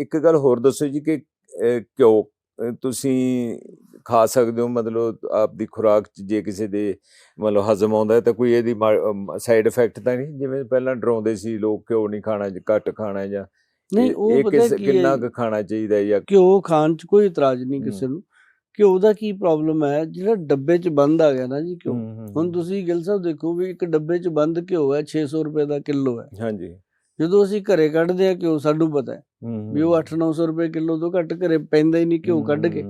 ਇੱਕ ਗੱਲ ਹੋਰ ਦੱਸੋ ਜੀ ਕਿ ਅਹ, ਤੁਸੀਂ ਖਾ ਸਕਦੇ ਹੋ ਮਤਲਬ ਆਪਦੀ ਖੁਰਾਕ ਚ ਜੇ ਕਿਸੇ ਦੇ ਮਤਲਬ ਹਜ਼ਮ ਆਉਂਦਾ ਤਾਂ ਕੋਈ ਇਹਦੀ ਸਾਈਡ ਇਫੈਕਟ ਤਾਂ ਨਹੀਂ? ਜਿਵੇਂ ਪਹਿਲਾਂ ਡਰਾਉਂਦੇ ਸੀ ਲੋਕ ਘਿਓ ਨਹੀਂ ਖਾਣਾ ਜਾਂ ਘੱਟ ਖਾਣਾ ਜਾਂ ਨਹੀਂ ਉਹ ਪਤਾ ਕੀ ਕਿੰਨਾ ਕੁ ਖਾਣਾ ਚਾਹੀਦਾ ਜਾਂ ਘਿਓ ਖਾਣ ਚ ਕੋਈ ਇਤਰਾਜ਼ ਨਹੀਂ ਕਿਸੇ। ਨੂੰ। ਘਿਓ ਦਾ ਕੀ ਪ੍ਰੋਬਲਮ ਹੈ? ਜਿਹੜਾ ਡੱਬੇ ਚ ਬੰਦ ਆ ਗਿਆ ਨਾ ਜੀ ਹੂੰ, ਹੁਣ। ਤੁਸੀਂ ਗਿਲ ਸਾਹਿਬ ਦੇਖੋ ਵੀ ਇੱਕ ਡੱਬੇ ਚ ਬੰਦ ਘਿਓ ਹੈ 600 ਰੁਪਏ ਦਾ ਕਿਲੋ ਹੈ। ਹਾਂਜੀ। ਜਦੋਂ ਅਸੀਂ ਘਰੇ ਕੱਢਦੇ ਆ ਘਿਓ ਸਾਨੂੰ ਪਤਾ ਹੂੰ, ਵੀ ਉਹ ਹੂੰ, 8-900 ਰੁਪਏ ਕਿਲੋ ਤੋਂ ਘੱਟ ਘਰੇ ਪੈਂਦਾ ਹੀ ਨਹੀਂ ਘਿਓ ਕੱਢ ਕੇ।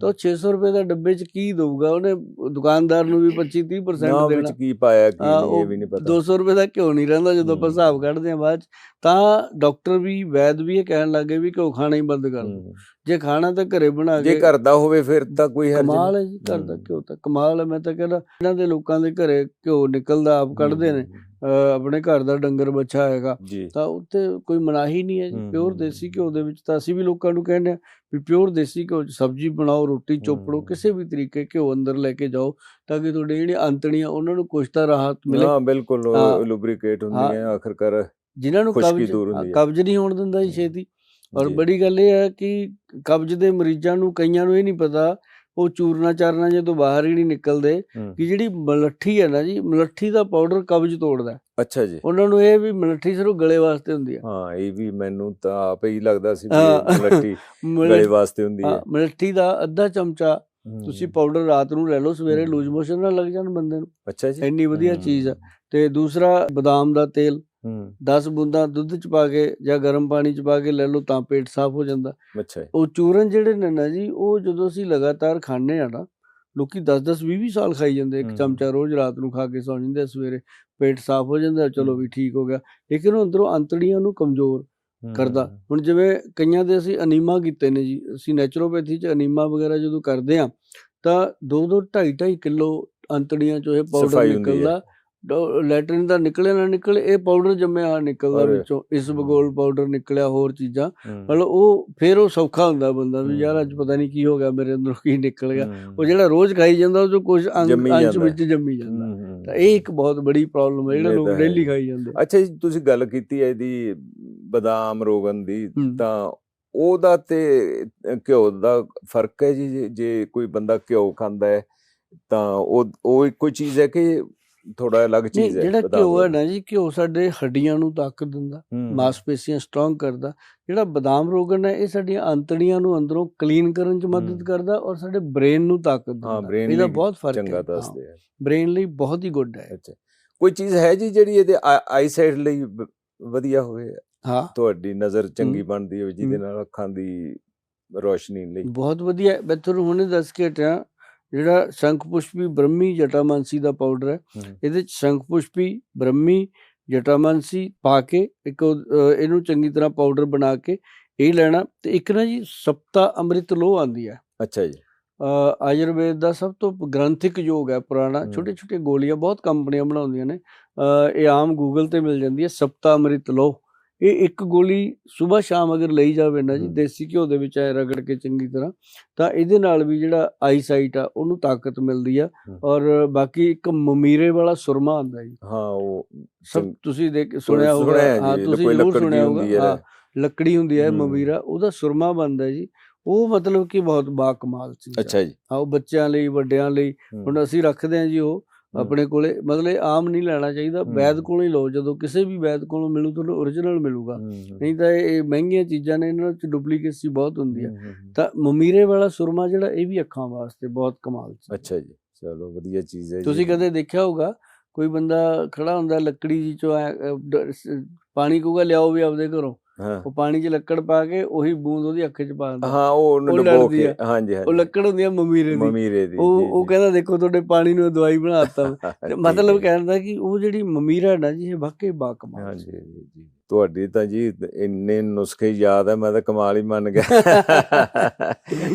ਤਾਂ ਉਹ 600 ਰੁਪਏ ਦਾ ਡੱਬੇ ਚ ਕੀ ਦਊਗਾ? ਉਹਨੇ ਦੁਕਾਨਦਾਰ ਨੂੰ ਵੀ 25-30% ਨਾ ਦੇਣਾ। ਵਿੱਚ ਕੀ ਪਾਇਆ ਕੀ ਇਹ ਵੀ ਨਹੀਂ ਪਤਾ। 200 ਰੁਪਏ ਦਾ ਘਿਓ ਨਹੀਂ ਰਹਿੰਦਾ ਜਦੋਂ ਆਪਾਂ। ਹਿਸਾਬ ਕੱਢਦੇ ਆ ਬਾਅਦ ਤਾਂ ਡਾਕਟਰ ਵੀ ਵੈਦ ਵੀ ਇਹ ਕਹਿਣ ਲੱਗੇ ਵੀ ਘਿਓ ਖਾਣਾ ਹੀ ਬੰਦ ਕਰ ਹੂੰ। ਜੇ ਖਾਣਾ ਤਾਂ ਘਰੇ ਬਣਾ ਜੇ ਕੇ ਘਰ ਦਾ ਹੋਵੇ ਫਿਰ ਤਾਂ ਕੋਈ ਹਰਜ ਕਮਾਲ ਹੈ ਜੀ ਘਰ ਦਾ। ਘਿਓ ਤਾਂ ਕਮਾਲ ਹੈ। ਮੈਂ ਤਾਂ ਕਹਿੰਦਾ ਇਹਨਾਂ ਦੇ ਲੋਕਾਂ ਦੇ ਘਰੇ ਘਿਓ ਨਿਕਲਦਾ ਆਪ ਕੱਢਦੇ ਨੇ। ਆਪਣੇ ਘਰ ਦਾ ਡੰਗਰ ਬੱਚਾ ਹੈਗਾ ਜੀ। ਤਾਂ ਉੱਥੇ ਕੋਈ ਮਨਾਹੀ ਨਹੀਂ ਹੈ ਜੀ ਪਿਓਰ ਹੂੰ, ਦੇਸੀ। ਘਿਓ ਦੇ ਵਿੱਚ ਤਾਂ ਅਸੀਂ ਵੀ ਲੋਕਾਂ ਨੂੰ ਕਹਿੰਦੇ ਆ ਵੀ ਪਿਓਰ ਦੇਸੀ ਘਿਓ ਸਬਜ਼ੀ ਬਣਾਓ ਰੋਟੀ ਚੋਪੜੋ। ਕਿਸੇ ਵੀ ਤਰੀਕੇ ਘਿਓ ਅੰਦਰ ਲੈ ਕੇ ਜਾਓ ਤਾਂ ਕਿ ਤੁਹਾਡੇ ਜਿਹੜੀਆਂ ਅੰਤੜੀਆਂ ਉਹਨਾਂ ਨੂੰ ਕੁਛ ਤਾਂ ਰਾਹਤ ਮਿਲੇ ਹਾਂ ਬਿਲਕੁਲ। ਲੁਬਰੀਕੇਟ ਹਾਂ। ਹੁੰਦੀਆਂ ਆਖਰਕਾਰ ਜਿਨ੍ਹਾਂ ਨੂੰ ਕਬਜ਼। ਕਬਜ਼ ਨਹੀਂ ਹੋਣ ਦਿੰਦਾ ਜੀ ਛੇਤੀ ਔਰ। ਬੜੀ ਗੱਲ ਇਹ ਹੈ ਕਿ ਕਬਜ਼ ਦੇ ਮਰੀਜ਼ਾਂ ਨੂੰ ਕਈਆਂ ਨੂੰ ਇਹ ਨਹੀਂ ਪਤਾ ਉਹ ਚੂਰਨਾ ਚਾਰਨਾ ਜਦੋਂ ਬਾਹਰ ਹੀ ਨਹੀਂ ਨਿਕਲਦੇ। ਕਿ ਜਿਹੜੀ ਮਲੱਠੀ ਹੈ ਨਾ ਜੀ ਮਲੱਠੀ ਦਾ ਪਾਊਡਰ ਕਬਜ਼ ਤੋੜਦਾ। ਅੱਛਾ ਜੀ। ਉਹਨਾਂ ਨੂੰ ਇਹ ਵੀ ਮਲੱਠੀ ਸਿਰਫ ਗਲੇ ਵਾਸਤੇ ਹੁੰਦੀ ਹੈ। ਹਾਂ ਇਹ ਵੀ ਮੈਨੂੰ ਤਾਂ ਆਪ ਹੀ ਲੱਗਦਾ ਸੀ ਮਲੱਠੀ ਮਲ- ਗਲੇ ਵਾਸਤੇ ਹੁੰਦੀ ਹਾਂ, ਮਲੱਠੀ ਦਾ ਅੱਧਾ ਚਮਚਾ ਤੁਸੀਂ। ਪਾਊਡਰ ਰਾਤ ਨੂੰ ਲੈ ਲਓ ਸਵੇਰੇ। ਲੂਜ਼ ਮੋਸ਼ਨ ਨਾ ਲੱਗ ਜਾਣ ਬੰਦੇ ਨੂੰ। ਅੱਛਾ ਜੀ। ਇੰਨੀ ਵਧੀਆ ਚੀਜ਼ ਹੂੰ, ਤੇ ਦੂਸਰਾ ਬਦਾਮ ਦਾ ਤੇਲ। 10 ਬੂੰਦਾਂ ਦੁੱਧ ਚ ਪਾ ਕੇ ਜਾਂ ਗਰਮ ਪਾਣੀ ਚ ਪਾ ਕੇ ਲੈ ਲਓ ਤਾਂ ਪੇਟ ਸਾਫ਼ ਹੋ ਜਾਂਦਾ। ਅੱਛਾ ਉਹ ਚੂਰਨ ਜਿਹੜੇ ਨੇ ਨਾ ਜੀ ਉਹ ਜਦੋਂ ਅਸੀਂ ਲਗਾਤਾਰ ਖਾਂਦੇ ਆ ਨਾ ਲੋਕੀ 10-10 20-20 ਸਾਲ ਖਾਈ ਜਾਂਦੇ ਇੱਕ। ਚਮਚਾ ਰੋਜ਼ ਰਾਤ ਨੂੰ ਖਾ ਕੇ ਸੌਂ ਜਾਂਦੇ ਸਵੇਰੇ ਪੇਟ ਸਾਫ਼ ਹੋ ਜਾਂਦਾ ਚਲੋ। ਵੀ ਠੀਕ ਹੋ ਗਿਆ। ਲੇਕਿਨ ਉਹ ਅੰਦਰੋਂ ਅੰਤੜੀਆਂ ਨੂੰ ਕਮਜ਼ੋਰ ਕਰਦਾ। ਹੁਣ ਜਿਵੇਂ ਕਈਆਂ ਦੇ ਅਸੀਂ ਅਨੀਮਾ ਕੀਤੇ ਨੇ ਜੀ ਅਸੀਂ ਨੈਚੁਰੋਪੈਥੀ ਚ ਅਨੀਮਾ ਵਗੈਰਾ ਜਦੋਂ ਕਰਦੇ ਆ ਤਾਂ 2-2 2.5 ਕਿਲੋ ਅੰਤੜੀਆਂ ਚੋਂ ਇਹ ਪਾਊਡਰ। ਨਿਕਲਦਾ ਲੈਟਰਿਨ ਦਾ ਨਿਕਲੇ ਨਾ ਨਿਕਲੇ ਇਹ ਪਾਊਡਰ ਜੰਮਿਆ ਆ ਨਿਕਲਦਾ। ਵਿੱਚੋਂ ਇਸ ਬਗੋਲ ਪਾਊਡਰ ਨਿਕਲਿਆ ਹੋਰ ਚੀਜ਼ਾਂ ਮਤਲਬ ਉਹ ਫਿਰ ਉਹ ਸੌਖਾ ਹੁੰਦਾ ਬੰਦਾ ਵੀ ਯਾਰ ਅੱਜ। ਪਤਾ ਨਹੀਂ ਕੀ ਹੋ ਗਿਆ ਮੇਰੇ ਅੰਦਰੋਂ ਕੀ ਨਿਕਲ ਗਿਆ ਉਹ ਜਿਹੜਾ ਰੋਜ਼ ਖਾਈ ਜਾਂਦਾ ਉਹ ਚੋਂ ਕੁਝ ਅੰਗ ਜਾਂਦਾ। ਵਿੱਚ ਜੰਮੀ ਜਾਂਦਾ। ਤਾਂ ਇਹ ਇੱਕ ਬਹੁਤ ਬੜੀ ਪ੍ਰੋਬਲਮ ਹੈ ਜਿਹੜਾ ਲੋਕ ਡੇਲੀ। ਖਾਈ ਜਾਂਦੇ ਅੱਛਾ ਜੀ ਤੁਸੀਂ ਗੱਲ ਕੀਤੀ ਹੈ ਇਹਦੀ ਬਦਾਮ ਰੋਗਨ ਦੀ। ਤਾਂ ਉਹਦਾ ਤੇ ਘਿਓ ਦਾ ਫ਼ਰਕ ਹੈ ਜੀ ਜੇ- ਜੇ ਕੋਈ ਬੰਦਾ ਘਿਓ ਖਾਂਦਾ ਹੈ ਤਾਂ ਉਹ ਉਹ ਇੱਕੋ ਚੀਜ਼ ਹੈ ਕਿ ਥੋੜਾ ਅਲੱਗ ਚੀਜ਼ ਹੈ ਜਿਹੜਾ ਘਿਓ ਹੈ? ਨਾ ਜੀ ਘਿਓ ਸਾਡੇ ਹੱਡੀਆਂ ਨੂੰ ਤਾਕਤ ਦਿੰਦਾ ਮਾਸਪੇਸ਼ੀਆਂ ਸਟਰੋਂਗ ਕਰਦਾ ਜਿਹੜਾ ਬਦਾਮ ਰੋਗਨ ਹੈ ਇਹ ਸਾਡੀਆਂ ਅੰਤੜੀਆਂ ਨੂੰ ਅੰਦਰੋਂ ਕਲੀਨ ਕਰਨ 'ਚ ਮਦਦ। ਕਰਦਾ ਔਰ ਸਾਡੇ ਬ੍ਰੇਨ ਨੂੰ ਤਾਕਤ ਦਿੰਦਾ ਇਹਦਾ ਬਹੁਤ ਫ਼ਰਕ ਚੰਗਾ ਦੱਸਦੇ ਆ ਬ੍ਰੇਨ ਲਈ ਬਹੁਤ ਹੀ ਗੁੱਡ ਹੈ ਅੱਛਾ ਕੋਈ ਚੀਜ਼ ਹੈ ਜੀ ਜਿਹੜੀ ਇਹਦੇ ਆਈ ਸਾਈਡ ਲਈ ਵਧੀਆ ਹੋਵੇ ਹਾਂ ਤੁਹਾਡੀ ਨਜ਼ਰ ਚੰਗੀ। ਬਣਦੀ ਹੋਵੇ ਜਿਹਦੇ। ਨਾਲ ਅੱਖਾਂ ਦੀ ਰੋਸ਼ਨੀ ਲਈ ਬਹੁਤ ਵਧੀਆ। ਮੈਂ ਤੁਹਾਨੂੰ ਹੁਣੇ ਦੱਸ ਕੇ ਹਟਿਆ ਜਿਹੜਾ ਸ਼ੰਖ ਪੁਸ਼ਪੀ ਬ੍ਰਹਮੀ ਜਟਾਮਾਨਸੀ ਦਾ ਪਾਊਡਰ ਹੈ ਇਹਦੇ ਚ ਸ਼ੰਖ ਪੁਸ਼ਪੀ ਬ੍ਰਹਮੀ ਜਟਾਮਾਨਸੀ ਪਾ ਕੇ ਇੱਕ ਇਹਨੂੰ ਚੰਗੀ ਤਰ੍ਹਾਂ ਪਾਊਡਰ ਬਣਾ ਕੇ ਇਹ ਲੈਣਾ ਤੇ ਇੱਕ ਨਾ ਜੀ ਸਪਤਾ ਅੰਮ੍ਰਿਤ ਲੋ ਆਂਦੀ ਹੈ। ਅੱਛਾ ਜੀ। ਆਯੁਰਵੇਦ ਦਾ ਸਭ ਤੋਂ ਗ੍ਰੰਥਿਕ ਯੋਗ ਹੈ ਪੁਰਾਣਾ। ਛੋਟੇ ਛੋਟੇ ਗੋਲੀਆਂ ਬਹੁਤ ਕੰਪਨੀਆਂ ਬਣਾਉਂਦੀਆਂ ਨੇ। ਇਹ ਆਮ ਗੂਗਲ ਤੇ ਮਿਲ ਜਾਂਦੀ ਹੈ ਸਪਤਾ ਅੰਮ੍ਰਿਤ ਲੋ ਇਹ ਇੱਕ ਗੋਲੀ ਸਵੇਰ ਸ਼ਾਮ ਅਗਰ ਲਈ ਜਾਵੇ ਨਾ ਜੀ। ਦੇਸੀ ਘਿਓ ਦੇ ਵਿੱਚ ਐ ਰਗੜ ਕੇ ਚੰਗੀ ਤਰ੍ਹਾਂ ਤਾਂ ਇਹਦੇ ਨਾਲ ਵੀ ਜਿਹੜਾ ਆਈਸਾਈਟ ਆ ਉਹਨੂੰ ਤਾਕਤ ਮਿਲਦੀ ਆ। ਔਰ ਬਾਕੀ ਇੱਕ ਮਮੀਰੇ ਵਾਲਾ ਸੁਰਮਾ ਆਉਂਦਾ ਜੀ ਹਾਂ ਉਹ ਸਭ ਤੁਸੀਂ ਦੇਖ ਸੁਣਿਆ ਹੋਊਗਾ ਹਾਂ ਤੁਸੀਂ ਜ਼ਰੂਰ ਸੁਣਿਆ ਹੋਊਗਾ ਹੁੰਦੀ ਹੈ। ਲੱਕੜੀ ਹੁੰਦੀ ਹੈ। ਮਮੀਰਾ ਉਹਦਾ ਸੁਰਮਾ ਬਣਦਾ ਜੀ ਉਹ ਮਤਲਬ ਕਿ ਬਹੁਤ ਬਾ ਕਮਾਲ ਚੀਜ਼ ਹੈ ਅੱਛਾ ਜੀ ਹਾਂ ਉਹ ਬੱਚਿਆਂ ਲਈ ਵੱਡਿਆਂ ਲਈ ਹੁਣ ਅਸੀਂ ਰੱਖਦੇ ਹਾਂ ਜੀ ਉਹ ਆਪਣੇ ਕੋਲੇ ਮਤਲਬ ਇਹ ਆਮ ਨਹੀਂ ਲੈਣਾ ਚਾਹੀਦਾ। ਵੈਦ ਕੋਲੋਂ ਹੀ ਲਓ ਜਦੋਂ ਕਿਸੇ ਵੀ ਵੈਦ ਕੋਲੋਂ ਮਿਲੂ ਤੁਹਾਨੂੰ origignal ਮਿਲੂਗਾ। ਨਹੀਂ ਤਾਂ ਇਹ ਮਹਿੰਗੀਆਂ ਚੀਜ਼ਾਂ ਨੇ ਇਹਨਾਂ ਚ ਡੁਪਲੀਕੇਸੀ ਬਹੁਤ ਹੁੰਦੀ ਹੈ। ਤਾਂ ਮਮੀਰੇ ਵਾਲਾ ਸੁਰਮਾ ਜਿਹੜਾ ਇਹ ਵੀ ਅੱਖਾਂ ਵਾਸਤੇ ਬਹੁਤ ਕਮਾਲ ਚੀਜ਼। ਅੱਛਾ ਜੀ ਚਲੋ ਵਧੀਆ ਚੀਜ਼ ਹੈ ਤੁਸੀਂ ਕਦੇ ਦੇਖਿਆ ਹੋਊਗਾ ਕੋਈ ਬੰਦਾ ਖੜਾ ਹੁੰਦਾ ਲੱਕੜੀ ਜੀ ਚੋਂ ਪਾਣੀ ਕਹੂਗਾ ਲਿਆਓ ਵੀ ਆਪਦੇ ਘਰੋਂ। ਹਾਂ। ਉਹ ਪਾਣੀ 'ਚ ਲੱਕੜ ਪਾ ਕੇ ਉਹੀ ਬੂੰਦ ਉਹਦੀ ਅੱਖ 'ਚ ਪਾ ਦਿੰਦਾ। ਹਾਂ ਉਹ ਡੁਬੋ ਕੇ ਆ। ਹਾਂਜੀ ਉਹ ਹਾਂਜੀ। ਲੱਕੜ ਹੁੰਦੀ ਆ ਮਮੀਰੇ ਦੀ। ਮਮੀਰੇ ਦੀ ਉਹ ਉਹ। ਕਹਿੰਦਾ ਦੇਖੋ ਤੁਹਾਡੇ ਪਾਣੀ ਨੂੰ ਦਵਾਈ ਬਣਾਤਾ ਮਤਲਬ ਹੈ। ਕਹਿਣ ਦਾ ਕਿ ਉਹ ਜਿਹੜੀ ਮਮੀਰਾ ਨਾ ਜੀ ਇਹ ਵਾਕਈ ਬਾ ਕਮਾਲ ਹਾਂਜੀ ਜੀ ਤੁਹਾਡੀ ਤਾਂ ਜੀ ਇੰਨੇ ਨੁਸਖੇ ਯਾਦ ਹੈ ਮੈਂ ਤਾਂ ਕਮਾਲ ਹੀ ਮੰਨ ਗਿਆ।